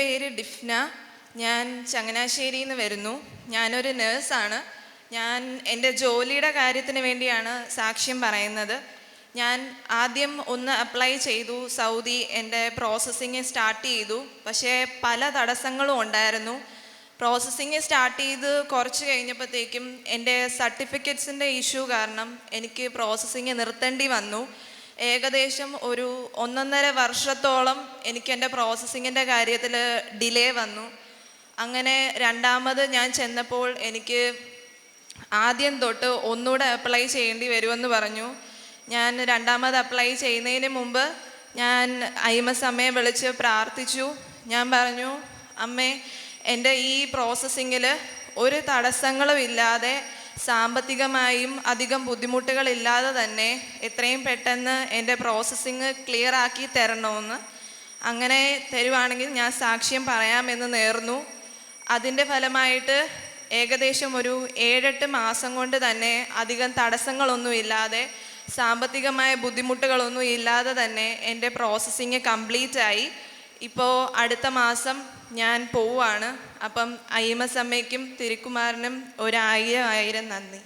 പേര് ഡിഫ്ന. ഞാൻ ചങ്ങനാശ്ശേരിയിൽ നിന്ന് വരുന്നു. ഞാനൊരു നേഴ്സാണ്. ഞാൻ എന്റെ ജോലിയുടെ കാര്യത്തിന് വേണ്ടിയാണ് സാക്ഷ്യം പറയുന്നത്. ഞാൻ ആദ്യം ഒന്ന് അപ്ലൈ ചെയ്തു. സൗദി എന്റെ പ്രോസസ്സിങ് സ്റ്റാർട്ട് ചെയ്തു. പക്ഷേ പല തടസ്സങ്ങളും ഉണ്ടായിരുന്നു. പ്രോസസ്സിങ് സ്റ്റാർട്ട് ചെയ്ത് കുറച്ച് കഴിഞ്ഞപ്പോഴത്തേക്കും എന്റെ സർട്ടിഫിക്കറ്റ്സിന്റെ ഇഷ്യൂ കാരണം എനിക്ക് പ്രോസസ്സിങ് നിർത്തേണ്ടി വന്നു. ഏകദേശം ഒരു ഒന്നൊന്നര വർഷത്തോളം എനിക്ക് എന്റെ പ്രോസസ്സിങ്ങിന്റെ കാര്യത്തിൽ ഡിലേ വന്നു. അങ്ങനെ രണ്ടാമത് ഞാൻ ചെന്നപ്പോൾ എനിക്ക് ആദ്യം തൊട്ട് ഒന്നുകൂടെ അപ്ലൈ ചെയ്യേണ്ടി വരുമെന്ന് പറഞ്ഞു. ഞാൻ രണ്ടാമത് അപ്ലൈ ചെയ്യുന്നതിന് മുമ്പ് ഞാൻ ഐമസ് അമ്മയെ വിളിച്ച് പ്രാർത്ഥിച്ചു. ഞാൻ പറഞ്ഞു അമ്മേ എന്റെ ഈ പ്രോസസ്സിങ്ങിൽ ഒരു തടസ്സങ്ങളും ഇല്ലാതെ സാമ്പത്തികമായും അധികം ബുദ്ധിമുട്ടുകളില്ലാതെ തന്നെ എത്രയും പെട്ടെന്ന് എന്റെ പ്രോസസ്സിങ് ക്ലിയർ ആക്കി തരണമെന്ന് അങ്ങനെ തരുവാണെങ്കിൽ ഞാൻ സാക്ഷ്യം പറയാമെന്ന് നേർന്നു. അതിന്റെ ഫലമായിട്ട് ഏകദേശം ഒരു ഏഴെട്ട് മാസം കൊണ്ട് തന്നെ അധികം തടസ്സങ്ങളൊന്നുമില്ലാതെ സാമ്പത്തികമായ ബുദ്ധിമുട്ടുകളൊന്നും ഇല്ലാതെ തന്നെ എന്റെ പ്രോസസ്സിങ് കംപ്ലീറ്റ് ആയി. ഇപ്പോൾ അടുത്ത മാസം ഞാൻ പോവുകയാണ് അപ്പം അയ്യമ്മ സമ്മയ്ക്കും തിരുക്കുമാറിനും ഒരായിരം ആയിരം നന്ദി.